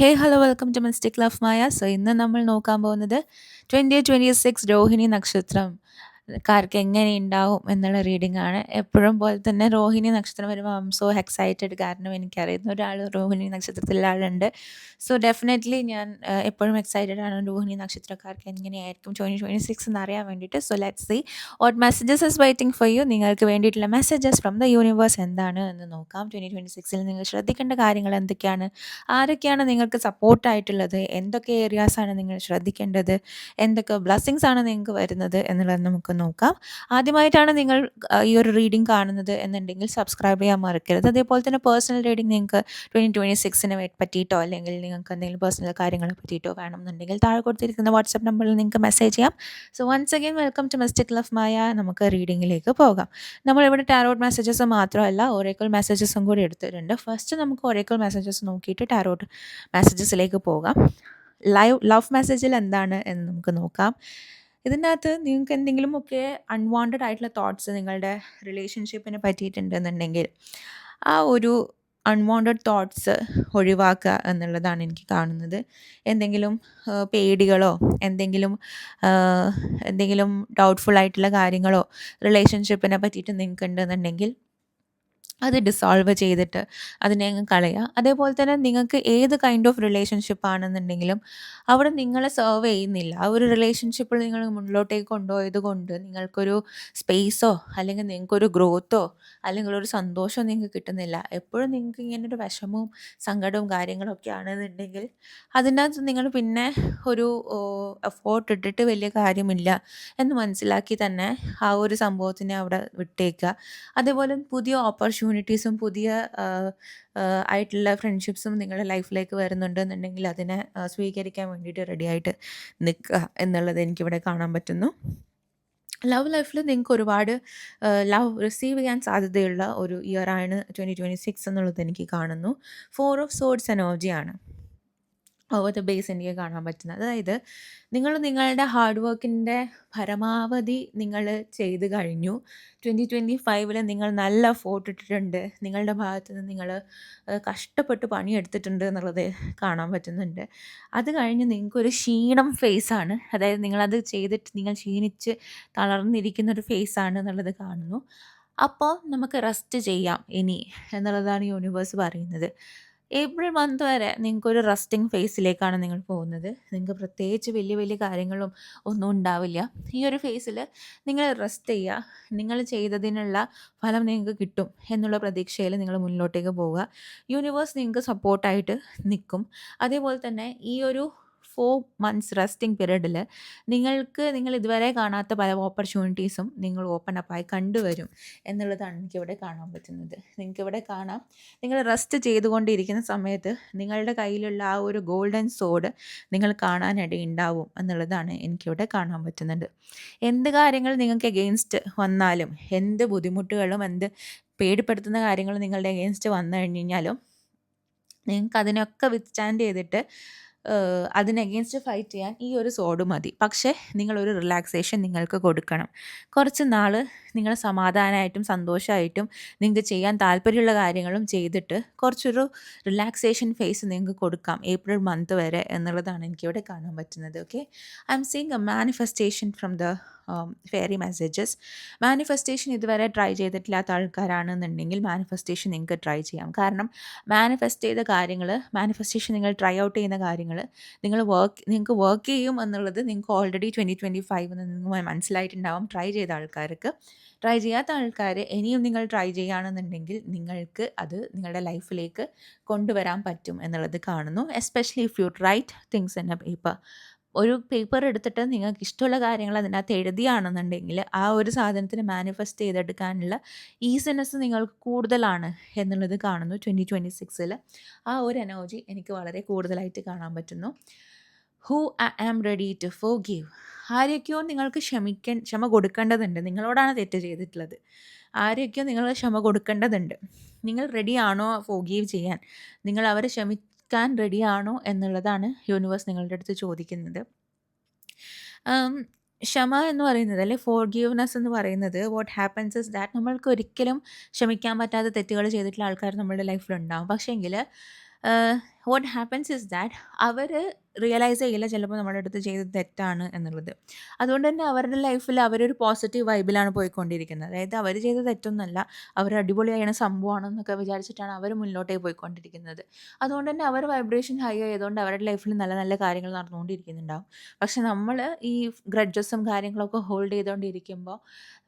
Hey hello welcome to mystic love Maya so ഇന്ന് നമ്മൾ നോക്കാൻ പോകുന്നത് ട്വന്റി ട്വന്റി സിക്സ് രോഹിണി നക്ഷത്രം. കാർക്ക് എങ്ങനെ ഉണ്ടാവും എന്നുള്ള റീഡിംഗ് ആണ് എപ്പോഴും പോലെ തന്നെ രോഹിണി നക്ഷത്രം വരുമ്പോൾ ഐം സോ എക്സൈറ്റഡ് കാരണം എനിക്കറിയുന്ന ഒരാൾ രോഹിണി നക്ഷത്രത്തിലുള്ള ആളുണ്ട്. സോ ഡെഫിനറ്റ്ലി ഞാൻ എപ്പോഴും എക്സൈറ്റഡ് ആണ് രോഹിണി നക്ഷത്രക്കാർക്ക് എങ്ങനെയായിരിക്കും ട്വന്റി ട്വന്റി സിക്സ് എന്ന് അറിയാൻ വേണ്ടിയിട്ട്. So let see what messages is waiting for you നിങ്ങൾക്ക് വേണ്ടിയിട്ടുള്ള മെസ്സേജസ് ഫ്രം ദ യൂണിവേഴ്സ് എന്താണ് എന്ന് നോക്കാം. ട്വന്റി ട്വന്റി സിക്സിൽ നിങ്ങൾ ശ്രദ്ധിക്കേണ്ട കാര്യങ്ങൾ എന്തൊക്കെയാണ്? ആരൊക്കെയാണ് നിങ്ങൾക്ക് സപ്പോർട്ടായിട്ടുള്ളത് എന്തൊക്കെ ഏരിയാസാണ് നിങ്ങൾ ശ്രദ്ധിക്കേണ്ടത്? എന്തൊക്കെ ബ്ലസ്സിങ്സ് ആണ് നിങ്ങൾക്ക് വരുന്നത് എന്നുള്ളത് നമുക്ക് നോക്കാം. ആദ്യമായിട്ടാണ് നിങ്ങൾ ഈ ഒരു റീഡിംഗ് കാണുന്നത് എന്നുണ്ടെങ്കിൽ സബ്സ്ക്രൈബ് ചെയ്യാൻ മറക്കരുത്. അതേപോലെ തന്നെ പേഴ്സണൽ റീഡിംഗ് നിങ്ങൾക്ക് ട്വന്റി ട്വന്റി സിക്സിനെ പറ്റിയിട്ടോ അല്ലെങ്കിൽ നിങ്ങൾക്ക് എന്തെങ്കിലും പേഴ്സണൽ കാര്യങ്ങളെ പറ്റിയിട്ടോ വേണമെന്നുണ്ടെങ്കിൽ താഴെ കൊടുത്തിരിക്കുന്ന വാട്സപ്പ് നമ്പറിൽ നിങ്ങൾക്ക് മെസ്സേജ് ചെയ്യാം. So once again welcome to mystic love Maya നമുക്ക് റീഡിങ്ങിലേക്ക് പോകാം. നമ്മൾ നമ്മളിവിടെ ടാരോട്ട് മെസ്സേജസ് മാത്രമല്ല ഒരേക്കൽ മെസ്സേജസും കൂടി എടുത്തിട്ടുണ്ട്. ഫസ്റ്റ് നമുക്ക് ഒരേക്കൽ മെസ്സേജസ് നോക്കിയിട്ട് ടാരോട്ട് മെസ്സേജസിലേക്ക് പോകാം. ലൈവ് ലവ് മെസ്സേജിൽ എന്താണ് എന്ന് നമുക്ക് നോക്കാം. ഇതിനകത്ത് നിങ്ങൾക്ക് എന്തെങ്കിലും ഒക്കെ അൺവാണ്ടഡ് ആയിട്ടുള്ള തോട്ട്സ് നിങ്ങളുടെ റിലേഷൻഷിപ്പിനെ പറ്റിയിട്ടുണ്ടെന്നുണ്ടെങ്കിൽ ആ ഒരു അൺവാണ്ടഡ് തോട്ട്സ് ഒഴിവാക്കുക എന്നുള്ളതാണ് എനിക്ക് കാണുന്നത്. എന്തെങ്കിലും പേടികളോ എന്തെങ്കിലും എന്തെങ്കിലും ഡൗട്ട്ഫുൾ ആയിട്ടുള്ള കാര്യങ്ങളോ റിലേഷൻഷിപ്പിനെ പറ്റിയിട്ട് നിങ്ങൾക്ക് ഉണ്ടെന്നുണ്ടെങ്കിൽ അത് ഡിസോൾവ് ചെയ്തിട്ട് അതിനെ അങ്ങ് കളയുക അതേപോലെ തന്നെ നിങ്ങൾക്ക് ഏത് കൈൻഡ് ഓഫ് റിലേഷൻഷിപ്പ് ആണെന്നുണ്ടെങ്കിലും അവിടെ നിങ്ങളെ സെർവ് ചെയ്യുന്നില്ല. ആ ഒരു റിലേഷൻഷിപ്പിൽ നിങ്ങൾ മുന്നിലോട്ടേക്ക് കൊണ്ടുപോയത് കൊണ്ട് നിങ്ങൾക്കൊരു സ്പേസോ അല്ലെങ്കിൽ നിങ്ങൾക്കൊരു ഗ്രോത്തോ അല്ലെങ്കിൽ ഒരു സന്തോഷമോ നിങ്ങൾക്ക് കിട്ടുന്നില്ല. എപ്പോഴും നിങ്ങൾക്ക് ഇങ്ങനെ ഒരു വിഷമവും സങ്കടവും കാര്യങ്ങളൊക്കെ ആണെന്നുണ്ടെങ്കിൽ അതിനകത്ത് നിങ്ങൾ പിന്നെ ഒരു എഫോർട്ട് ഇട്ടിട്ട് വലിയ കാര്യമില്ല എന്ന് മനസ്സിലാക്കി തന്നെ ആ ഒരു സംഭവത്തിനെ അവിടെ വിട്ടേക്കുക. അതേപോലെ പുതിയ ഓപ്പർച്യൂണിറ്റീസും പുതിയ ആയിട്ടുള്ള ഫ്രണ്ട്ഷിപ്സും നിങ്ങളുടെ ലൈഫിലേക്ക് വരുന്നുണ്ടെന്നുണ്ടെങ്കിൽ അതിനെ സ്വീകരിക്കാൻ വേണ്ടിയിട്ട് റെഡി ആയിട്ട് നിൽക്കുക എന്നുള്ളത് എനിക്കിവിടെ കാണാൻ പറ്റുന്നു. ലവ് ലൈഫിൽ നിങ്ങൾക്ക് ഒരുപാട് ലവ് റിസീവ് ചെയ്യാൻ സാധ്യതയുള്ള ഒരു ഇയറാണ് ട്വന്റി ട്വന്റി സിക്സ് എന്നുള്ളത് എനിക്ക് കാണുന്നു. ഫോർ ഓഫ് സോഡ്സ് എനർജിയാണ് ഓവർ ദ ബേസ് എനിക്ക് കാണാൻ പറ്റുന്നത്. അതായത് നിങ്ങൾ നിങ്ങളുടെ ഹാർഡ് വർക്കിന്റെ പരമാവധി നിങ്ങൾ ചെയ്ത് കഴിഞ്ഞു. ട്വന്റി ട്വന്റി ഫൈവിൽ നിങ്ങൾ നല്ല ഫോട്ടോ ഇട്ടിട്ടുണ്ട്. നിങ്ങളുടെ ഭാഗത്ത് നിന്ന് നിങ്ങൾ കഷ്ടപ്പെട്ട് പണിയെടുത്തിട്ടുണ്ട് എന്നുള്ളത് കാണാൻ പറ്റുന്നുണ്ട്. അത് കഴിഞ്ഞ് നിങ്ങൾക്കൊരു ക്ഷീണം ഫേസാണ് അതായത് നിങ്ങളത് ചെയ്തിട്ട് നിങ്ങൾ ക്ഷീണിച്ച് തളർന്നിരിക്കുന്ന ഒരു ഫേസാണ് എന്നുള്ളത് കാണുന്നു. അപ്പോൾ നമുക്ക് റെസ്റ്റ് ചെയ്യാം ഇനി എന്നുള്ളതാണ് യൂണിവേഴ്സ് പറയുന്നത്. ഏപ്രിൽ മന്ത് വരെ നിങ്ങൾക്ക് ഒരു റെസ്റ്റിംഗ് ഫേസിലേക്കാണ് നിങ്ങൾ പോകുന്നത്. നിങ്ങൾക്ക് പ്രത്യേകിച്ച് വലിയ വലിയ കാര്യങ്ങളും ഒന്നും ഉണ്ടാവില്ല. ഈ ഒരു ഫേസിൽ നിങ്ങൾ റെസ്റ്റ് ചെയ്യുക. നിങ്ങൾ ചെയ്തതിനുള്ള ഫലം നിങ്ങൾക്ക് കിട്ടും എന്നുള്ള പ്രതീക്ഷയിൽ നിങ്ങൾ മുന്നോട്ടേക്ക് പോവുക. യൂണിവേഴ്സ് നിങ്ങൾക്ക് സപ്പോർട്ടായിട്ട് നിൽക്കും. അതേപോലെ തന്നെ ഈ ഒരു ഫോർ മന്ത്സ് റെസ്റ്റിംഗ് പീരീഡിൽ നിങ്ങൾക്ക് നിങ്ങൾ ഇതുവരെ കാണാത്ത പല ഓപ്പർച്യൂണിറ്റീസും നിങ്ങൾ ഓപ്പൺ അപ്പായി കണ്ടുവരും എന്നുള്ളതാണ് എനിക്കിവിടെ കാണാൻ പറ്റുന്നത്. നിങ്ങൾക്കിവിടെ കാണാം. നിങ്ങൾ റെസ്റ്റ് ചെയ്തുകൊണ്ടിരിക്കുന്ന സമയത്ത് നിങ്ങളുടെ കയ്യിലുള്ള ആ ഒരു ഗോൾഡൻ സോഡ് നിങ്ങൾ കാണാനിടയുണ്ടാവും എന്നുള്ളതാണ് എനിക്കിവിടെ കാണാൻ പറ്റുന്നത്. എന്ത് കാര്യങ്ങൾ നിങ്ങൾക്ക് എഗെയിൻസ്റ്റ് വന്നാലും എന്ത് ബുദ്ധിമുട്ടുകളും എന്ത് പേടിപ്പെടുത്തുന്ന കാര്യങ്ങൾ നിങ്ങളുടെ എഗെയിൻസ്റ്റ് വന്നു കഴിഞ്ഞു കഴിഞ്ഞാലും നിങ്ങൾക്ക് അതിനൊക്കെ വിത്ത്സ്റ്റാൻഡ് ചെയ്തിട്ട് അതിന് ഫൈറ്റ് ചെയ്യാൻ ഈ ഒരു സോഡ് മതി. പക്ഷേ നിങ്ങളൊരു റിലാക്സേഷൻ നിങ്ങൾക്ക് കൊടുക്കണം. കുറച്ച് നാൾ നിങ്ങൾ സമാധാനമായിട്ടും സന്തോഷമായിട്ടും നിങ്ങൾക്ക് ചെയ്യാൻ താല്പര്യമുള്ള കാര്യങ്ങളും ചെയ്തിട്ട് കുറച്ചൊരു റിലാക്സേഷൻ ഫേസ് നിങ്ങൾക്ക് കൊടുക്കാം ഏപ്രിൽ മന്ത് വരെ എന്നുള്ളതാണ് എനിക്കിവിടെ കാണാൻ പറ്റുന്നത് okay I'm seeing a manifestation from the fairy messages manifestation ഇതുവരെ ട്രൈ ചെയ്തിട്ടില്ലാത്ത ആൾക്കാരാണെന്നുണ്ടെങ്കിൽ മാനിഫെസ്റ്റേഷൻ നിങ്ങൾക്ക് ട്രൈ ചെയ്യാം. കാരണം മാനിഫെസ്റ്റ് ചെയ്ത കാര്യങ്ങൾ മാനിഫെസ്റ്റേഷൻ നിങ്ങൾ ട്രൈ ഔട്ട് ചെയ്യുന്ന കാര്യങ്ങൾ നിങ്ങൾ വർക്ക് നിങ്ങൾക്ക് വർക്ക് ചെയ്യും എന്നുള്ളത് നിങ്ങൾക്ക് ഓൾറെഡി ട്വന്റി ട്വന്റി ഫൈവ് എന്ന് നിങ്ങൾ മനസ്സിലായിട്ടുണ്ടാവും. ട്രൈ ചെയ്ത ആൾക്കാർക്ക്. ട്രൈ ചെയ്യാത്ത ആൾക്കാർ ഇനിയും നിങ്ങൾ ട്രൈ ചെയ്യുകയാണെന്നുണ്ടെങ്കിൽ നിങ്ങൾക്ക് അത് നിങ്ങളുടെ ലൈഫിലേക്ക് കൊണ്ടുവരാൻ പറ്റും എന്നുള്ളത് കാണുന്നു. Especially if you write things in a paper ഒരു പേപ്പർ എടുത്തിട്ട് നിങ്ങൾക്ക് ഇഷ്ടമുള്ള കാര്യങ്ങൾ അതിനകത്ത് എഴുതിയാണെന്നുണ്ടെങ്കിൽ ആ ഒരു സാധനത്തിന് മാനിഫെസ്റ്റ് ചെയ്തെടുക്കാനുള്ള ഈസിനെസ് നിങ്ങൾക്ക് കൂടുതലാണ് എന്നുള്ളത് കാണുന്നു ട്വന്റി ട്വന്റി സിക്സിൽ ആ ഒരു എനർജി എനിക്ക് വളരെ കൂടുതലായിട്ട് കാണാൻ പറ്റുന്നു. Who I am ready to forgive ആരെയൊക്കെയോ നിങ്ങൾക്ക് ക്ഷമിക്കാൻ ക്ഷമ കൊടുക്കേണ്ടതുണ്ട്. നിങ്ങളോടാണ് തെറ്റ് ചെയ്തിട്ടുള്ളത്. ആരെയൊക്കെയോ നിങ്ങൾ ക്ഷമ കൊടുക്കേണ്ടതുണ്ട്. നിങ്ങൾ റെഡിയാണോ ഫോഗീവ് ചെയ്യാൻ? നിങ്ങൾ അവരെ ക്ഷമിക്കാൻ റെഡിയാണോ എന്നുള്ളതാണ് യൂണിവേഴ്സ് നിങ്ങളുടെ അടുത്ത് ചോദിക്കുന്നത്. ക്ഷമ എന്ന് പറയുന്നത് അല്ലെ ഫോർ ഗീവ്നെസ് എന്ന് പറയുന്നത് വാട്ട് ഹാപ്പൻസ് ഇസ് ദാറ്റ് നമ്മൾക്ക് ഒരിക്കലും ക്ഷമിക്കാൻ പറ്റാത്ത തെറ്റുകൾ ചെയ്തിട്ടുള്ള ആൾക്കാർ നമ്മുടെ ലൈഫിലുണ്ടാവും പക്ഷേങ്കിൽ വാട്ട് ഹാപ്പൻസ് ഇസ് ദാറ്റ് അവർ റിയലൈസ് ചെയ്യില്ല. ചിലപ്പോൾ നമ്മുടെ അടുത്ത് ചെയ്തത് തെറ്റാണ് എന്നുള്ളത്. അതുകൊണ്ട് തന്നെ അവരുടെ ലൈഫിൽ അവരൊരു പോസിറ്റീവ് വൈബിലാണ് പോയിക്കൊണ്ടിരിക്കുന്നത്. അതായത് അവർ ചെയ്ത തെറ്റൊന്നുമല്ല. അവർ അടിപൊളി അടിപൊളിയായ സംഭവമാണെന്നൊക്കെ വിചാരിച്ചിട്ടാണ് അവർ മുന്നോട്ടേക്ക് പോയിക്കൊണ്ടിരിക്കുന്നത്. അതുകൊണ്ട് തന്നെ അവർ വൈബ്രേഷൻ ഹൈ ആയതുകൊണ്ട് അവരുടെ ലൈഫിൽ നല്ല നല്ല കാര്യങ്ങൾ നടന്നുകൊണ്ടിരിക്കുന്നുണ്ടാവും. പക്ഷെ നമ്മൾ ഈ ഗ്രഡ്ജസും കാര്യങ്ങളൊക്കെ ഹോൾഡ് ചെയ്തുകൊണ്ടിരിക്കുമ്പോൾ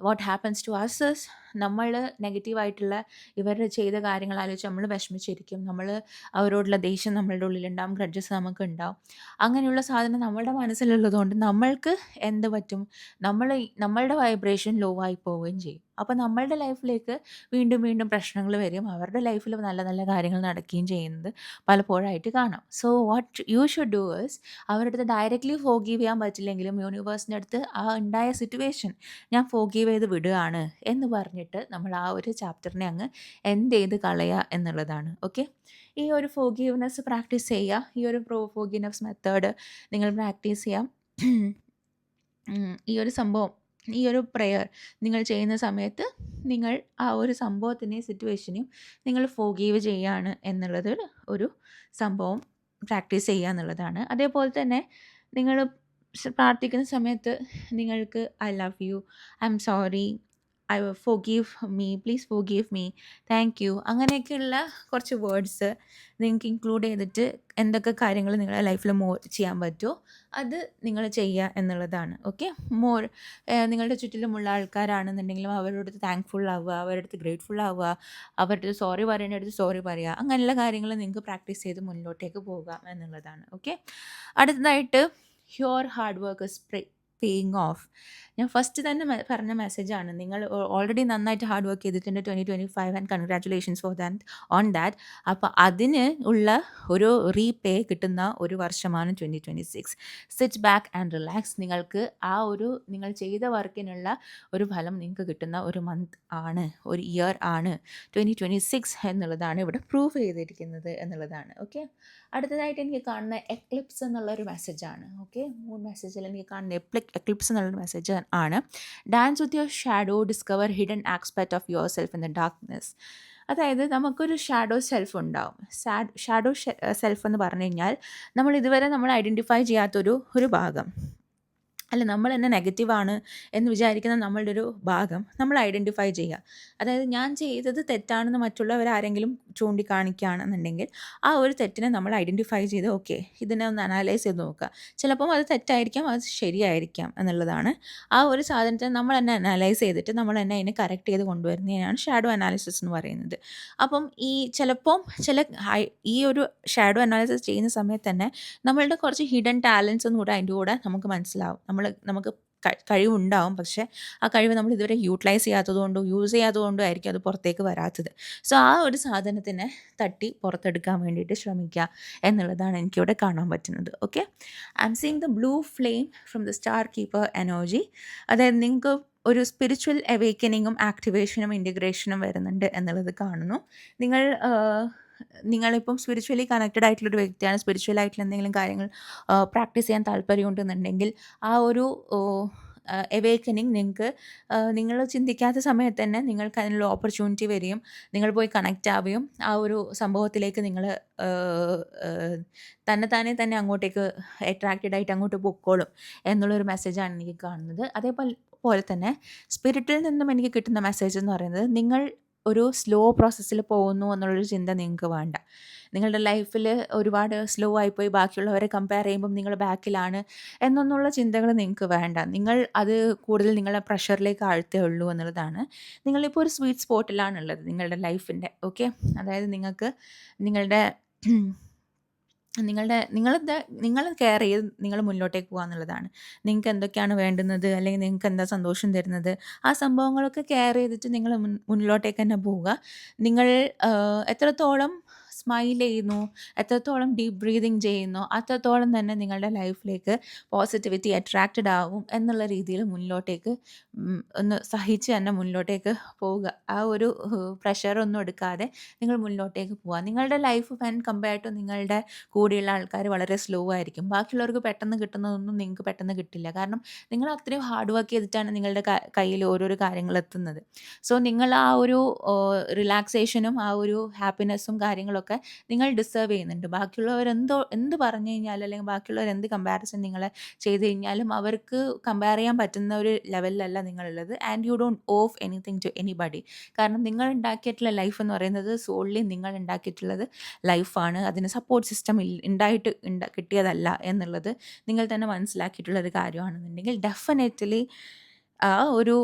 വാട്ട് ഹാപ്പൻസ് ടു അസ് നമ്മൾ നെഗറ്റീവായിട്ടുള്ള ഇവർ ചെയ്ത കാര്യങ്ങൾ ആലോചിച്ച് നമ്മൾ വിഷമിച്ചിരിക്കും. നമ്മൾ അവരോടുള്ള ദേഷ്യം നമ്മളുടെ ഉള്ളിലുണ്ടാവും. ഗ്രഡ്ജസ് നമുക്ക് ഉണ്ടാവും അങ്ങനെയുള്ള സാധനം നമ്മളുടെ മനസ്സിലുള്ളതുകൊണ്ട് നമ്മൾക്ക് എന്ത് പറ്റും? നമ്മൾ നമ്മളുടെ വൈബ്രേഷൻ ലോ ആയി പോവുകയും ചെയ്യും. അപ്പോൾ നമ്മളുടെ ലൈഫിലേക്ക് വീണ്ടും വീണ്ടും പ്രശ്നങ്ങൾ വരും. അവരുടെ ലൈഫിൽ നല്ല നല്ല കാര്യങ്ങൾ നടക്കുകയും ചെയ്യുന്നത് പലപ്പോഴായിട്ട് കാണാം. So what you should do is അവരുടെ അടുത്ത് ഡയറക്റ്റ്ലി ഫോഗീവ് ചെയ്യാൻ പറ്റില്ലെങ്കിലും യൂണിവേഴ്സിന്റെ അടുത്ത് ആ ഉണ്ടായ സിറ്റുവേഷൻ ഞാൻ ഫോഗീവ് ചെയ്ത് വിടുകയാണ് എന്ന് പറഞ്ഞിട്ട് നമ്മൾ ആ ഒരു ചാപ്റ്ററിനെ അങ്ങ് എന്ത് ചെയ്ത് കളയുക എന്നുള്ളതാണ്. ഓക്കെ ഈ ഒരു ഫോഗീവ്നെസ് പ്രാക്ടീസ് ചെയ്യുക ഈ ഒരു പ്രോ ഫോഗീവ്നെസ് മെത്തേഡ് നിങ്ങൾ പ്രാക്ടീസ് ചെയ്യാം. ഈ ഒരു സംഭവം ഈ ഒരു പ്രെയർ നിങ്ങൾ ചെയ്യുന്ന സമയത്ത് നിങ്ങൾ ആ ഒരു സംഭവത്തിനെയും സിറ്റുവേഷനെയും നിങ്ങൾ ഫോഗീവ് ചെയ്യാണ് എന്നുള്ളത് ഒരു സംഭവം പ്രാക്ടീസ് ചെയ്യുക എന്നുള്ളതാണ്. അതേപോലെ തന്നെ നിങ്ങൾ പ്രാർത്ഥിക്കുന്ന സമയത്ത് നിങ്ങൾക്ക് I love you I'm sorry I forgive me please forgive me. Thank you. അങ്ങനെയൊക്കെയുള്ള കുറച്ച് വേർഡ്സ് നിങ്ങൾക്ക് ഇൻക്ലൂഡ് ചെയ്തിട്ട് എന്തൊക്കെ കാര്യങ്ങൾ നിങ്ങളുടെ ലൈഫിൽ മോർ ചെയ്യാൻ പറ്റുമോ അത് നിങ്ങൾ ചെയ്യുക എന്നുള്ളതാണ്. ഓക്കെ? മോർ നിങ്ങളുടെ ചുറ്റിലുമുള്ള ആൾക്കാരാണെന്നുണ്ടെങ്കിലും അവരോട് താങ്ക്ഫുൾ ആവുക അവരുടെ അടുത്ത് ഗ്രേറ്റ്ഫുൾ ആവുക അവരുടെ അടുത്ത് സോറി പറയേണ്ട അടുത്ത് സോറി പറയുക അങ്ങനെയുള്ള കാര്യങ്ങൾ നിങ്ങൾക്ക് പ്രാക്ടീസ് ചെയ്ത് മുന്നോട്ടേക്ക് പോകാം എന്നുള്ളതാണ്. ഓക്കെ? അടുത്തതായിട്ട് your hard work is paying off ഞാൻ ഫസ്റ്റ് തന്നെ പറഞ്ഞ മെസ്സേജാണ് നിങ്ങൾ ഓൾറെഡി നന്നായിട്ട് ഹാർഡ് വർക്ക് ചെയ്തിട്ടുണ്ട് twenty twenty five and congratulations for that on that അപ്പോൾ അതിന് ഉള്ള ഒരു റീപേ കിട്ടുന്ന ഒരു വർഷമാണ് twenty twenty six sit back and relax നിങ്ങൾക്ക് ആ ഒരു നിങ്ങൾ ചെയ്ത വർക്കിനുള്ള ഒരു ഫലം നിങ്ങൾക്ക് കിട്ടുന്ന ഒരു മന്ത് ആണ് ഒരു ഇയർ ആണ് ട്വന്റി ട്വന്റി സിക്സ് എന്നുള്ളതാണ് ഇവിടെ പ്രൂവ് ചെയ്തിരിക്കുന്നത് എന്നുള്ളതാണ്. ഓക്കെ അടുത്തതായിട്ട് എനിക്ക് കാണുന്ന എക്ലിപ്സ് എന്നുള്ള ഒരു മെസ്സേജാണ് ഓക്കെ മൂൺ മെസ്സേജിൽ എനിക്ക് കാണുന്ന എപ്ലിക് എക്ലിപ്സ് എന്നുള്ള മെസ്സേജ് ആണ്. Dance with your shadow discover hidden aspect of yourself in the darkness അതായത് നമുക്കൊരു ഷാഡോ സെൽഫ് ഉണ്ടാവും. ഷാഡോ സെൽഫ് എന്ന് പറഞ്ഞു കഴിഞ്ഞാൽ നമ്മൾ ഇതുവരെ നമ്മൾ ഐഡന്റിഫൈ ചെയ്യാത്തൊരു ഒരു ഭാഗം. അല്ല നമ്മൾ തന്നെ നെഗറ്റീവാണ് എന്ന് വിചാരിക്കുന്ന നമ്മളുടെ ഒരു ഭാഗം നമ്മൾ ഐഡന്റിഫൈ ചെയ്യുക. അതായത് ഞാൻ ചെയ്തത് തെറ്റാണെന്ന് മറ്റുള്ളവർ ആരെങ്കിലും ചൂണ്ടിക്കാണിക്കുകയാണെന്നുണ്ടെങ്കിൽ ആ ഒരു തെറ്റിനെ നമ്മൾ ഐഡന്റിഫൈ ചെയ്ത് ഓക്കെ ഇതിനെ ഒന്ന് അനലൈസ് ചെയ്ത് നോക്കുക. ചിലപ്പം അത് തെറ്റായിരിക്കാം അത് ശരിയായിരിക്കാം എന്നുള്ളതാണ്. ആ ഒരു സാധനത്തെ നമ്മൾ തന്നെ അനലൈസ് ചെയ്തിട്ട് നമ്മൾ തന്നെ അതിനെ കറക്റ്റ് ചെയ്ത് കൊണ്ടുവരുന്നതിനാണ് ഷാഡോ അനാലിസിസ് എന്ന് പറയുന്നത്. അപ്പം ഈ ചിലപ്പം ചില ഈ ഒരു ഷാഡോ അനാലിസിസ് ചെയ്യുന്ന സമയത്ത് തന്നെ നമ്മളുടെ കുറച്ച് ഹിഡൻ ടാലൻസും കൂടെ അതിന്റെ കൂടെ നമുക്ക് മനസ്സിലാവും. നമ്മൾ നമുക്ക് കഴിവുണ്ടാവും. പക്ഷേ ആ കഴിവ് നമ്മൾ ഇതുവരെ യൂട്ടിലൈസ് ചെയ്യാത്തതുകൊണ്ടും യൂസ് ചെയ്യാത്തതുകൊണ്ടും ആയിരിക്കും അത് പുറത്തേക്ക് വരാത്തത്. സോ ആ ഒരു സാധനത്തിനെ തട്ടി പുറത്തെടുക്കാൻ വേണ്ടിയിട്ട് ശ്രമിക്കുക എന്നുള്ളതാണ് എനിക്കിവിടെ കാണാൻ പറ്റുന്നത്. Okay I'm seeing the blue flame from the star keeper energy അതായത് നിങ്ങൾക്ക് ഒരു സ്പിരിച്വൽ അവേക്കനിങ്ങും ആക്ടിവേഷനും ഇന്റിഗ്രേഷനും വരുന്നുണ്ട് എന്നുള്ളത് കാണുന്നു. നിങ്ങൾ നിങ്ങളിപ്പം സ്പിരിച്വലി കണക്റ്റഡ് ആയിട്ടുള്ളൊരു വ്യക്തിയാണ് സ്പിരിച്വൽ ആയിട്ടുള്ള എന്തെങ്കിലും കാര്യങ്ങൾ പ്രാക്ടീസ് ചെയ്യാൻ താല്പര്യമുണ്ടെന്നുണ്ടെങ്കിൽ ആ ഒരു എവേക്കനിങ് നിങ്ങൾക്ക് നിങ്ങൾ ചിന്തിക്കാത്ത സമയത്ത് തന്നെ നിങ്ങൾക്ക് അതിനുള്ള ഓപ്പർച്യൂണിറ്റി വരികയും നിങ്ങൾ പോയി കണക്റ്റ് ആവുകയും ആ ഒരു സംഭവത്തിലേക്ക് നിങ്ങൾ തന്നെ തന്നെ തന്നെ അങ്ങോട്ടേക്ക് അട്രാക്റ്റഡ് ആയിട്ട് അങ്ങോട്ട് പൊക്കോളും എന്നുള്ളൊരു മെസ്സേജാണ് എനിക്ക് കാണുന്നത്. അതേപോലെ പോലെ തന്നെ സ്പിരിറ്റിൽ നിന്നും എനിക്ക് കിട്ടുന്ന മെസ്സേജ് എന്ന് പറയുന്നത് നിങ്ങൾ ഒരു സ്ലോ പ്രോസസ്സിൽ പോകുന്നു എന്നുള്ളൊരു ചിന്ത നിങ്ങൾക്ക് വേണ്ട. നിങ്ങളുടെ ലൈഫിൽ ഒരുപാട് സ്ലോ ആയിപ്പോയി ബാക്കിയുള്ളവരെ കമ്പയർ ചെയ്യുമ്പം നിങ്ങൾ ബാക്കിലാണ് എന്നൊന്നുള്ള ചിന്തകൾ നിങ്ങൾക്ക് വേണ്ട. നിങ്ങൾ അത് കൂടുതൽ നിങ്ങളെ പ്രഷറിലേക്ക് ആഴ്ത്തേ ഉള്ളൂ എന്നുള്ളതാണ്. നിങ്ങളിപ്പോൾ ഒരു സ്വീറ്റ് സ്പോട്ടിലാണുള്ളത് നിങ്ങളുടെ ലൈഫിന്റെ ഓക്കെ അതായത് നിങ്ങൾക്ക് നിങ്ങളുടെ നിങ്ങളുടെ നിങ്ങൾ നിങ്ങൾ കെയർ ചെയ്ത് നിങ്ങൾ മുന്നോട്ടേക്ക് പോകുക എന്നുള്ളതാണ്. നിങ്ങൾക്ക് എന്തൊക്കെയാണ് വേണ്ടുന്നത്? അല്ലെങ്കിൽ നിങ്ങൾക്ക് എന്താ സന്തോഷം തരുന്നത്? ആ സംഭവങ്ങളൊക്കെ കെയർ ചെയ്തിട്ട് നിങ്ങൾ മുന്നിലോട്ടേക്ക് തന്നെ പോവുക. നിങ്ങൾ എത്രത്തോളം സ്മൈൽ ചെയ്യുന്നു എത്രത്തോളം ഡീപ്പ് ബ്രീതിങ് ചെയ്യുന്നു അത്രത്തോളം തന്നെ നിങ്ങളുടെ ലൈഫിലേക്ക് പോസിറ്റിവിറ്റി അട്രാക്റ്റഡ് ആവും എന്നുള്ള രീതിയിൽ മുന്നിലോട്ടേക്ക് ഒന്ന് സഹിച്ച് തന്നെ മുന്നിലോട്ടേക്ക് പോവുക. ആ ഒരു പ്രഷറൊന്നും എടുക്കാതെ നിങ്ങൾ മുന്നിലോട്ടേക്ക് പോവുക. നിങ്ങളുടെ ലൈഫ് ഫാൻ കമ്പയർ ടു നിങ്ങളുടെ കൂടെയുള്ള ആൾക്കാർ വളരെ സ്ലോ ആയിരിക്കും. ബാക്കിയുള്ളവർക്ക് പെട്ടെന്ന് കിട്ടുന്നതൊന്നും നിങ്ങൾക്ക് പെട്ടെന്ന് കിട്ടില്ല. കാരണം നിങ്ങൾ അത്രയും ഹാർഡ് വർക്ക് ചെയ്തിട്ടാണ് നിങ്ങളുടെ കയ്യിൽ ഓരോരോ കാര്യങ്ങൾ എത്തുന്നത്. സോ നിങ്ങൾ ആ ഒരു റിലാക്സേഷനും ആ ഒരു ഹാപ്പിനെസ്സും കാര്യങ്ങളൊക്കെ നിങ്ങൾ ഡിസേർവ് ചെയ്യുന്നുണ്ട്. ബാക്കിയുള്ളവർ എന്തോ എന്ത് പറഞ്ഞു കഴിഞ്ഞാലും അല്ലെങ്കിൽ ബാക്കിയുള്ളവർ എന്ത് കമ്പാരിസൺ നിങ്ങളെ ചെയ്ത് കഴിഞ്ഞാലും അവർക്ക് കമ്പയർ ചെയ്യാൻ പറ്റുന്ന ഒരു ലെവലിലല്ല നിങ്ങളുള്ളത്. And you don't owe anything to anybody കാരണം നിങ്ങൾ ഉണ്ടാക്കിയിട്ടുള്ള ലൈഫ് എന്ന് പറയുന്നത് സോൾലി നിങ്ങൾ ഉണ്ടാക്കിയിട്ടുള്ളത് ലൈഫാണ് അതിന് സപ്പോർട്ട് സിസ്റ്റം ഉണ്ടായിട്ട് ഉണ്ട കിട്ടിയതല്ല എന്നുള്ളത് നിങ്ങൾ തന്നെ മനസ്സിലാക്കിയിട്ടുള്ള ഒരു കാര്യമാണെന്നുണ്ടെങ്കിൽ ഡെഫിനറ്റ്ലി ആ ഒരു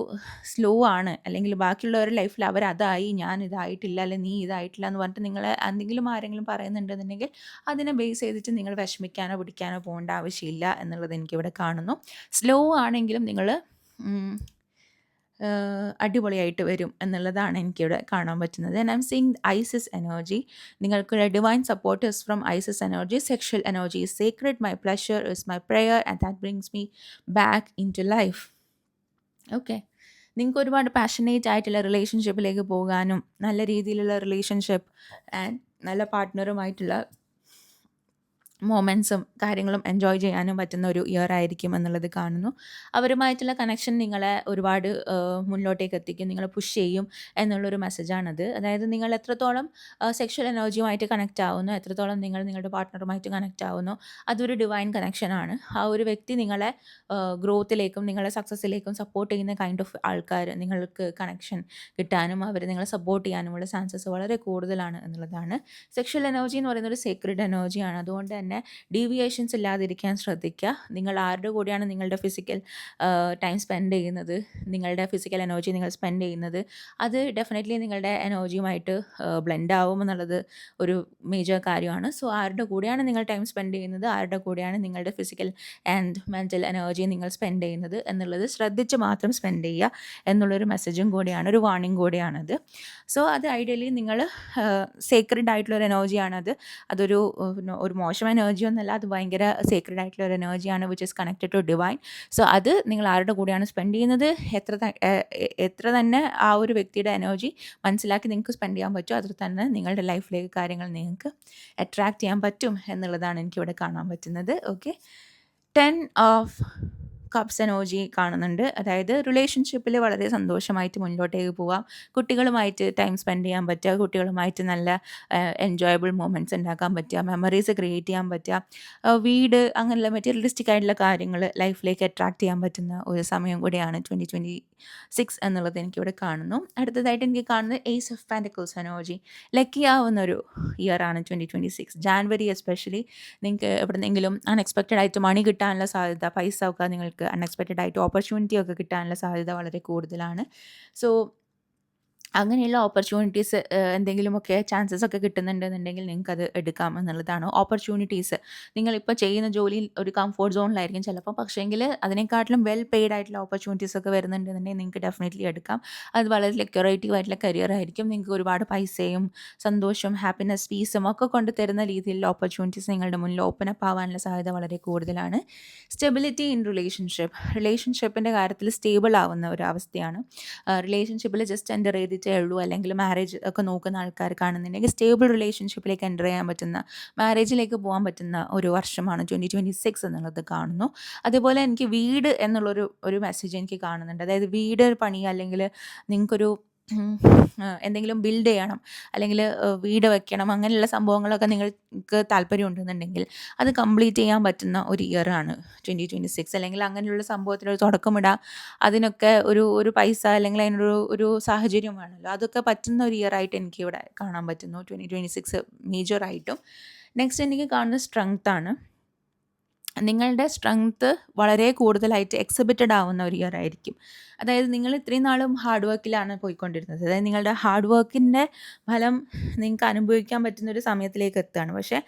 സ്ലോ ആണ്. അല്ലെങ്കിൽ ബാക്കിയുള്ളവരുടെ ലൈഫിൽ അവർ അതായി ഞാൻ ഇതായിട്ടില്ല അല്ലെങ്കിൽ നീ ഇതായിട്ടില്ല എന്ന് പറഞ്ഞിട്ട് നിങ്ങൾ എന്തെങ്കിലും ആരെങ്കിലും പറയുന്നുണ്ടെന്നുണ്ടെങ്കിൽ അതിനെ ബേസ് ചെയ്തിട്ട് നിങ്ങൾ വിഷമിക്കാനോ പിടിക്കാനോ പോകേണ്ട ആവശ്യമില്ല എന്നുള്ളത് എനിക്കിവിടെ കാണുന്നു. സ്ലോ ആണെങ്കിലും നിങ്ങൾ അടിപൊളിയായിട്ട് വരും എന്നുള്ളതാണ് എനിക്കിവിടെ കാണാൻ പറ്റുന്നത്. And I'm seeing Isis energy നിങ്ങൾക്ക് divine support is from Isis energy sexual energy is secret my pleasure is my prayer and that brings me back into life okay നിങ്ങൾക്ക് ഒരുപാട് പാഷനേറ്റ് ആയിട്ടുള്ള റിലേഷൻഷിപ്പിലേക്ക് പോകാനും നല്ല രീതിയിലുള്ള റിലേഷൻഷിപ്പ് ആൻഡ് നല്ല പാർട്ട്ണറുമായിട്ടുള്ള മൊമെന്റ്സും കാര്യങ്ങളും enjoy ചെയ്യാനും പറ്റുന്ന ഒരു ഇയർ ആയിരിക്കും എന്നുള്ളത് കാണുന്നു. അവരുമായിട്ടുള്ള കണക്ഷൻ നിങ്ങളെ ഒരുപാട് മുന്നോട്ടേക്ക് എത്തിക്കും നിങ്ങളെ പുഷ് ചെയ്യും എന്നുള്ളൊരു മെസ്സേജാണത് അതായത് നിങ്ങൾ എത്രത്തോളം സെക്ഷൽ എനർജിയുമായിട്ട് കണക്റ്റ് ആവുന്നു എത്രത്തോളം നിങ്ങൾ നിങ്ങളുടെ പാർട്ട്ണറുമായിട്ട് കണക്റ്റ് ആവുന്നു അതൊരു ഡിവൈൻ കണക്ഷനാണ് ആ ഒരു വ്യക്തി നിങ്ങളെ ഗ്രോത്തിലേക്കും നിങ്ങളെ സക്സസ്സിലേക്കും സപ്പോർട്ട് ചെയ്യുന്ന കൈൻഡ് ഓഫ് ആൾക്കാർ നിങ്ങൾക്ക് കണക്ഷൻ കിട്ടാനും അവർ നിങ്ങളെ സപ്പോർട്ട് ചെയ്യാനുമുള്ള ചാൻസസ് വളരെ കൂടുതലാണ് എന്നുള്ളതാണ്. സെക്ഷൽ എനർജി എന്ന് പറയുന്നത് ഒരു സീക്രട്ട് എനർജിയാണ് അതുകൊണ്ട് തന്നെ ഡീവിയേഷൻസ് ഇല്ലാതിരിക്കാൻ ശ്രദ്ധിക്കുക. നിങ്ങൾ ആരുടെ കൂടെയാണ് നിങ്ങളുടെ ഫിസിക്കൽ ടൈം സ്പെൻഡ് ചെയ്യുന്നത്? നിങ്ങളുടെ ഫിസിക്കൽ എനർജി നിങ്ങൾ സ്പെൻഡ് ചെയ്യുന്നത്? അത് ഡെഫിനറ്റ്ലി നിങ്ങളുടെ എനർജിയുമായിട്ട് ബ്ലെൻഡ് ആവും എന്നുള്ളത് ഒരു മേജർ കാര്യമാണ്. സോ ആരുടെ കൂടെയാണ് നിങ്ങൾ ടൈം സ്പെൻഡ് ചെയ്യുന്നത്? ആരുടെ കൂടെയാണ് നിങ്ങളുടെ ഫിസിക്കൽ ആൻഡ് മെന്റൽ എനർജി നിങ്ങൾ സ്പെൻഡ് ചെയ്യുന്നത്? എന്നുള്ളത് ശ്രദ്ധിച്ച് മാത്രം സ്പെൻഡ് ചെയ്യുക എന്നുള്ളൊരു മെസ്സേജും കൂടിയാണ് ഒരു വാർണിംഗ് കൂടിയാണത്. സോ അത് ഐഡിയലി നിങ്ങൾ സേക്രഡ് ആയിട്ടുള്ളൊരു എനർജിയാണത് അതൊരു ഒരു മോശം എനർജി ഒന്നല്ല അത് ഭയങ്കര സേക്രഡ് ആയിട്ടുള്ള ഒരു എനർജിയാണ് which is connected to divine so അത് നിങ്ങൾ ആരുടെ കൂടെയാണ് സ്പെൻഡ് ചെയ്യുന്നത്? എത്ര എത്ര തന്നെ ആ ഒരു വ്യക്തിയുടെ എനർജി മനസ്സിലാക്കി നിങ്ങൾക്ക് സ്പെൻഡ് ചെയ്യാൻ പറ്റുമോ അത്ര തന്നെ നിങ്ങളുടെ ലൈഫിലേക്ക് കാര്യങ്ങൾ നിങ്ങൾക്ക് അട്രാക്റ്റ് ചെയ്യാൻ പറ്റും എന്നുള്ളതാണ് എനിക്കിവിടെ കാണാൻ പറ്റുന്നത്. Okay ten of cups energy കാണുന്നുണ്ട്. അതായത് റിലേഷൻഷിപ്പിൽ വളരെ സന്തോഷമായിട്ട് മുന്നോട്ടേക്ക് പോവാം. കുട്ടികളുമായിട്ട് ടൈം സ്പെൻഡ് ചെയ്യാൻ പറ്റുക. കുട്ടികളുമായിട്ട് നല്ല എൻജോയബിൾ മൊമെന്റ്സ് ഉണ്ടാക്കാൻ പറ്റുക. മെമ്മറീസ് ക്രിയേറ്റ് ചെയ്യാൻ പറ്റുക. വീട് അങ്ങനെയുള്ള മെറ്റീരിയലിസ്റ്റിക് ആയിട്ടുള്ള കാര്യങ്ങൾ ലൈഫിലേക്ക് അട്രാക്ട് ചെയ്യാൻ പറ്റുന്ന ഒരു സമയം കൂടിയാണ് ട്വന്റി ട്വന്റി സിക്സ് എന്നുള്ളത് എനിക്കിവിടെ കാണുന്നു. അടുത്തതായിട്ട് എനിക്ക് കാണുന്നത് ace of pentacles energy lucky ആവുന്ന ഒരു ഇയർ ആണ് twenty twenty six January especially നിങ്ങൾക്ക് എവിടെന്നെങ്കിലും അൺഎക്സ്പെക്റ്റഡ് ആയിട്ട് മണി കിട്ടാനുള്ള സാധ്യത പൈസ ഒക്കെ നിങ്ങൾക്ക് അൺഎക്സ്പെക്റ്റഡ് ആയിട്ട് ഓപ്പർച്യൂണിറ്റി ഒക്കെ കിട്ടാനുള്ള സാധ്യത വളരെ കൂടുതലാണ്. സോ അങ്ങനെയുള്ള ഓപ്പർച്യൂണിറ്റീസ് എന്തെങ്കിലുമൊക്കെ ചാൻസസ് ഒക്കെ കിട്ടുന്നുണ്ടെന്നുണ്ടെങ്കിൽ നിങ്ങൾക്ക് അത് എടുക്കാം എന്നുള്ളതാണ് ഓപ്പർച്യൂണിറ്റീസ് നിങ്ങളിപ്പോൾ ചെയ്യുന്ന ജോലിയിൽ ഒരു കംഫോർട്ട് സോണിലായിരിക്കും ചിലപ്പോൾ പക്ഷേങ്കിൽ അതിനെക്കാട്ടിലും വെൽ പെയ്ഡ് ആയിട്ടുള്ള ഓപ്പർച്യൂണിറ്റീസ് ഒക്കെ വരുന്നുണ്ടെന്നുണ്ടെങ്കിൽ നിങ്ങൾക്ക് ഡെഫിനറ്റ്ലി എടുക്കാം. അത് വളരെ ലെക്യൂറേറ്റീവ് ആയിട്ടുള്ള കരിയർ ആയിരിക്കും. നിങ്ങൾക്ക് ഒരുപാട് പൈസയും സന്തോഷവും ഹാപ്പിനെസ് പീസും ഒക്കെ കൊണ്ട് തരുന്ന രീതിയിലുള്ള ഓപ്പർച്യൂണിറ്റീസ് നിങ്ങളുടെ മുന്നിൽ ഓപ്പൺ അപ്പ് ആവാനുള്ള സാധ്യത വളരെ കൂടുതലാണ്. സ്റ്റെബിലിറ്റി ഇൻ റിലേഷൻഷിപ്പ് റിലേഷൻഷിപ്പിന്റെ കാര്യത്തിൽ സ്റ്റേബിൾ ആവുന്ന ഒരു അവസ്ഥയാണ്. റിലേഷൻഷിപ്പിൽ ജസ്റ്റ് എന്റർ ചെയ്തിട്ടേ ഉള്ളൂ. അല്ലെങ്കിൽ മാരേജ് ഒക്കെ നോക്കുന്ന ആൾക്കാർക്കാണെന്നുണ്ടെങ്കിൽ സ്റ്റേബിൾ റിലേഷൻഷിപ്പിലേക്ക് എന്റർ ചെയ്യാൻ പറ്റുന്ന മാരേജിലേക്ക് പോകാൻ പറ്റുന്ന ഒരു വർഷമാണ് ട്വന്റി ട്വന്റി സിക്സ് എന്നുള്ളത് കാണുന്നു. അതുപോലെ എനിക്ക് വീട് എന്നുള്ളൊരു ഒരു മെസ്സേജ് എനിക്ക് കാണുന്നുണ്ട്. അതായത് വീട് പണി അല്ലെങ്കിൽ നിങ്ങൾക്കൊരു എന്തെങ്കിലും ബിൽഡ് ചെയ്യണം. അല്ലെങ്കിൽ വീട് വെക്കണം. അങ്ങനെയുള്ള സംഭവങ്ങളൊക്കെ നിങ്ങൾക്ക് താല്പര്യം ഉണ്ടെന്നുണ്ടെങ്കിൽ അത് കംപ്ലീറ്റ് ചെയ്യാൻ പറ്റുന്ന ഒരു ഇയർ ആണ് ട്വന്റി ട്വന്റി സിക്സ് അല്ലെങ്കിൽ അങ്ങനെയുള്ള സംഭവത്തിനൊരു തുടക്കമിടാം. അതിനൊക്കെ ഒരു ഒരു പൈസ അല്ലെങ്കിൽ അതിനൊരു ഒരു സാഹചര്യം വേണമല്ലോ. അതൊക്കെ പറ്റുന്ന ഒരു ഇയർ ആയിട്ട് എനിക്ക് ഇവിടെ കാണാൻ പറ്റുന്നു. ട്വന്റി ട്വന്റി സിക്സ് മേജറായിട്ടും നെക്സ്റ്റ് എനിക്ക് കാണുന്ന സ്ട്രെങ്ത് ആണ്. നിങ്ങളുടെ സ്ട്രെങ്ത്ത് വളരെ കൂടുതലായിട്ട് എക്സിബിറ്റഡ് ആവുന്ന ഒരു ഇയർ ആയിരിക്കും. അതായത് നിങ്ങൾ ഇത്രയും നാളും ഹാർഡ് വർക്കിലാണ് പോയിക്കൊണ്ടിരുന്നത്. അതായത് നിങ്ങളുടെ ഹാർഡ് വർക്കിന്റെ ഫലം നിങ്ങൾക്ക് അനുഭവിക്കാൻ പറ്റുന്ന ഒരു സമയത്തിലേക്ക് എത്തുകയാണ്. പക്ഷേ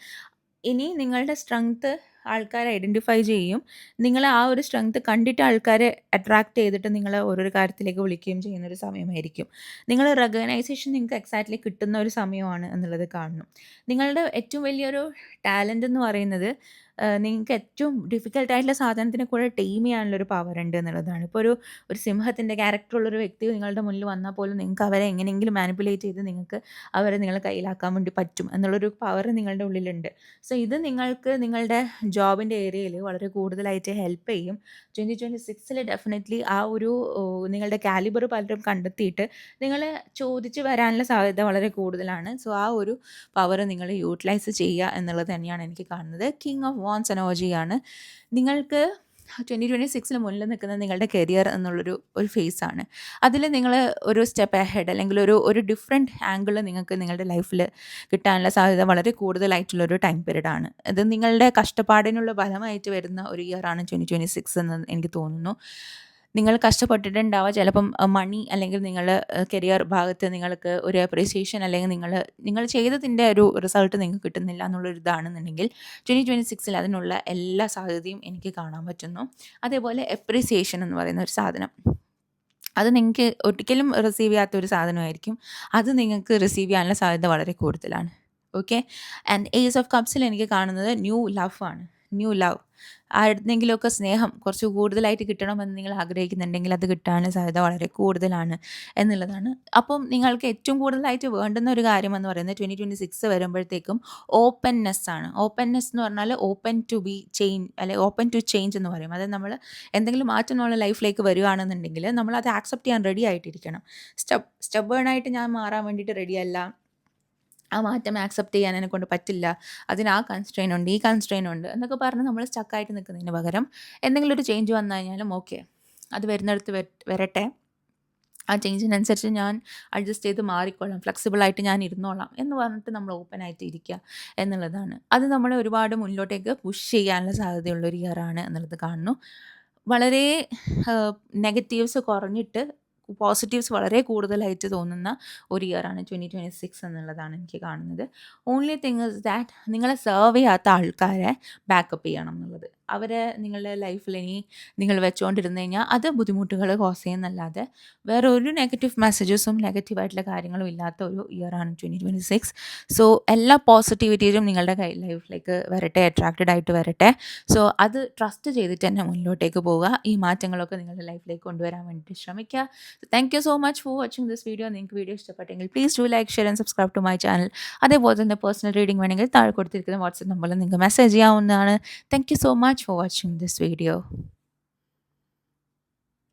ഇനി നിങ്ങളുടെ സ്ട്രെങ്ത്ത് ആൾക്കാരെ ഐഡന്റിഫൈ ചെയ്യും. നിങ്ങൾ ആ ഒരു സ്ട്രെങ്ത് കണ്ടിട്ട് ആൾക്കാരെ അട്രാക്ട് ചെയ്തിട്ട് നിങ്ങൾ ഓരോരോ കാര്യത്തിലേക്ക് വിളിക്കുകയും ചെയ്യുന്ന ഒരു സമയമായിരിക്കും. നിങ്ങൾ റെക്കഗ്നൈസേഷൻ നിങ്ങൾക്ക് എക്സാക്ട്ലി കിട്ടുന്ന ഒരു സമയമാണ് എന്നുള്ളത് കാണുന്നു നിങ്ങളുടെ ഏറ്റവും വലിയൊരു ടാലന്റ് എന്ന് പറയുന്നത് നിങ്ങൾക്ക് ഏറ്റവും ഡിഫിക്കൽട്ട് ആയിട്ടുള്ള സാധനത്തിനെ കൂടെ ടീം ചെയ്യാനുള്ളൊരു പവർ ഉണ്ട് എന്നുള്ളതാണ്. ഇപ്പോൾ ഒരു ഒരു സിംഹത്തിന്റെ ക്യാരക്ടറുള്ളൊരു വ്യക്തി നിങ്ങളുടെ മുന്നിൽ വന്നാൽ പോലും നിങ്ങൾക്ക് അവരെ എങ്ങനെയെങ്കിലും മാനിപ്പുലേറ്റ് ചെയ്ത് നിങ്ങൾക്ക് അവരെ നിങ്ങളെ കയ്യിലാക്കാൻ വേണ്ടി പറ്റും എന്നുള്ളൊരു പവർ നിങ്ങളുടെ ഉള്ളിലുണ്ട്. സോ ഇത് നിങ്ങൾക്ക് നിങ്ങളുടെ ജോബിന്റെ ഏരിയയിൽ വളരെ കൂടുതലായിട്ട് ഹെൽപ്പ് ചെയ്യും. ട്വന്റി ട്വന്റി സിക്സിൽ ഡെഫിനറ്റ്ലി ആ ഒരു നിങ്ങളുടെ കാലിബർ പലരും കണ്ടെത്തിയിട്ട് നിങ്ങളെ ചോദിച്ച് വരാനുള്ള സാധ്യത വളരെ കൂടുതലാണ്. സോ ആ ഒരു പവർ നിങ്ങൾ യൂട്ടിലൈസ് ചെയ്യുക എന്നുള്ളത് തന്നെയാണ് എനിക്ക് കാണുന്നത്. കിങ് ഓഫ് വാൺസ് ആണ്. നിങ്ങൾക്ക് ട്വന്റി ട്വന്റി സിക്സിന് മുന്നിൽ നിൽക്കുന്ന നിങ്ങളുടെ കരിയർ എന്നുള്ളൊരു ഒരു ഫേസ് ആണ്. അതിൽ നിങ്ങൾ ഒരു സ്റ്റെപ്പ് അഹെഡ് അല്ലെങ്കിൽ ഒരു ഒരു ഡിഫറെന്റ് ആംഗിൾ നിങ്ങൾക്ക് നിങ്ങളുടെ ലൈഫിൽ കിട്ടാനുള്ള സാധ്യത വളരെ കൂടുതലായിട്ടുള്ളൊരു ടൈം പീരീഡാണ് ഇത് നിങ്ങളുടെ കഷ്ടപ്പാടിനുള്ള ഫലമായിട്ട് വരുന്ന ഒരു ഇയറാണ് ട്വന്റി ട്വന്റി സിക്സ് എന്ന് എനിക്ക് തോന്നുന്നു. നിങ്ങൾ കഷ്ടപ്പെട്ടിട്ടുണ്ടാവുക ചിലപ്പം മണി അല്ലെങ്കിൽ നിങ്ങളുടെ കരിയർ ഭാഗത്ത് നിങ്ങൾക്ക് ഒരു അപ്രീസിയേഷൻ അല്ലെങ്കിൽ നിങ്ങൾ നിങ്ങൾ ചെയ്തതിന്റെ ഒരു റിസൾട്ട് നിങ്ങൾക്ക് കിട്ടുന്നില്ല എന്നുള്ളൊരു ഇതാണെന്നുണ്ടെങ്കിൽ ട്വന്റി ട്വന്റി സിക്സിൽ അതിനുള്ള എല്ലാ സാധ്യതയും എനിക്ക് കാണാൻ പറ്റുന്നു. അതേപോലെ അപ്രീസിയേഷൻ എന്ന് പറയുന്ന ഒരു സാധനം. അത് നിങ്ങൾക്ക് ഒരിക്കലും റിസീവ് ചെയ്യാത്ത ഒരു സാധനമായിരിക്കും. അത് നിങ്ങൾക്ക് റിസീവ് ചെയ്യാനുള്ള സാധ്യത വളരെ കൂടുതലാണ്. ഓക്കെ ആൻഡ് ഏസ് ഓഫ് കപ്സിൽ എനിക്ക് കാണുന്നത് ന്യൂ ലവ് ആണ്. ന്യൂ ലവ് ആരുടെയെങ്കിലുമൊക്കെ സ്നേഹം കുറച്ച് കൂടുതലായിട്ട് കിട്ടണമെന്ന് നിങ്ങൾ ആഗ്രഹിക്കുന്നുണ്ടെങ്കിൽ അത് കിട്ടാനുള്ള സാധ്യത വളരെ കൂടുതലാണ് എന്നുള്ളതാണ്. അപ്പം നിങ്ങൾക്ക് ഏറ്റവും കൂടുതലായിട്ട് വേണ്ടുന്ന ഒരു കാര്യം എന്ന് പറയുന്നത് ട്വന്റി ട്വന്റി സിക്സ് വരുമ്പോഴത്തേക്കും ഓപ്പൺനെസ് ആണ്. ഓപ്പൺനെസ് എന്ന് പറഞ്ഞാൽ ഓപ്പൺ ടു ബി ചേഞ്ച് അല്ലെ ഓപ്പൺ ടു ചേഞ്ച് എന്ന് പറയും. അതായത് നമ്മൾ എന്തെങ്കിലും മാറ്റം നമ്മളെ ലൈഫിലേക്ക് വരികയാണെന്നുണ്ടെങ്കിൽ നമ്മൾ അത് ആക്സെപ്റ്റ് ചെയ്യാൻ റെഡി ആയിട്ടിരിക്കണം. സ്റ്റബ് സ്റ്റബേണായിട്ട് ഞാൻ മാറാൻ വേണ്ടിയിട്ട് റെഡിയല്ല ആ മാറ്റം ആക്സെപ്റ്റ് ചെയ്യാൻ എന്നെ കൊണ്ട് പറ്റില്ല. അതിന് ആ കൺസ്ട്രെയിൻ ഉണ്ട് ഈ കൺസ്ട്രെയിൻ ഉണ്ട് എന്നൊക്കെ പറഞ്ഞ് നമ്മൾ സ്റ്റക്കായിട്ട് നിൽക്കുന്നതിന് പകരം എന്തെങ്കിലും ഒരു ചേഞ്ച് വന്നു കഴിഞ്ഞാലും ഓക്കെ അത് വരുന്നിടത്ത് വര- വരട്ടെ. ആ ചേഞ്ചിനനുസരിച്ച് ഞാൻ അഡ്ജസ്റ്റ് ചെയ്ത് മാറിക്കൊള്ളാം ഫ്ലെക്സിബിളായിട്ട് ഞാൻ ഇരുന്നോളാം എന്ന് പറഞ്ഞിട്ട് നമ്മൾ ഓപ്പൺ ആയിട്ട് ഇരിക്കുക എന്നുള്ളതാണ്. അത് നമ്മളെ ഒരുപാട് മുന്നോട്ടേക്ക് പുഷ് ചെയ്യാനുള്ള സാധ്യതയുള്ള ഒരു ഇയറാണ് എന്നുള്ളത് കാണുന്നു. വളരെ നെഗറ്റീവ്സ് കുറഞ്ഞിട്ട് പോസിറ്റീവ്സ് വളരെ കൂടുതലായിട്ട് തോന്നുന്ന ഒരു ഇയറാണ് ട്വന്റി ട്വന്റി സിക്സ് എന്നുള്ളതാണ് എനിക്ക് കാണുന്നത്. ഓൺലി തിങ് ഇസ് ദാറ്റ് നിങ്ങളെ സെർവ് ചെയ്യാത്ത ആൾക്കാരെ ബാക്കപ്പ് ചെയ്യണം എന്നുള്ളത്. അവരെ നിങ്ങളുടെ ലൈഫിൽ ഇനി നിങ്ങൾ വെച്ചുകൊണ്ടിരുന്നു കഴിഞ്ഞാൽ അത് ബുദ്ധിമുട്ടുകൾ കോസ് ചെയ്യുന്നല്ലാതെ വേറെ ഒരു നെഗറ്റീവ് മെസ്സേജസും നെഗറ്റീവായിട്ടുള്ള കാര്യങ്ങളും ഇല്ലാത്ത ഒരു ഇയറാണ് ട്വന്റി ട്വന്റി സിക്സ് സോ എല്ലാ പോസിറ്റിവിറ്റീസും നിങ്ങളുടെ കൈ ലൈഫിലേക്ക് വരട്ടെ അട്രാക്റ്റഡ് ആയിട്ട് വരട്ടെ. സോ അത് ട്രസ്റ്റ് ചെയ്തിട്ട് തന്നെ മുന്നോട്ടേക്ക് പോവുക. ഈ മാറ്റങ്ങളൊക്കെ നിങ്ങളുടെ ലൈഫിലേക്ക് കൊണ്ടുവരാൻ വേണ്ടിയിട്ട് ശ്രമിക്കുക. Thank you so much for watching this video നിങ്ങൾക്ക് വീഡിയോ ഇഷ്ടപ്പെട്ടെങ്കിൽ please do like share and subscribe to my channel അതേപോലെ തന്നെ പേഴ്സണൽ റീഡിംഗ് വേണമെങ്കിൽ താഴെ കൊടുത്തിരിക്കുന്ന വാട്സപ്പ് നമ്പറിൽ നിങ്ങൾക്ക് മെസ്സേജ് ചെയ്യാവുന്നതാണ്. Thank you so much for watching this video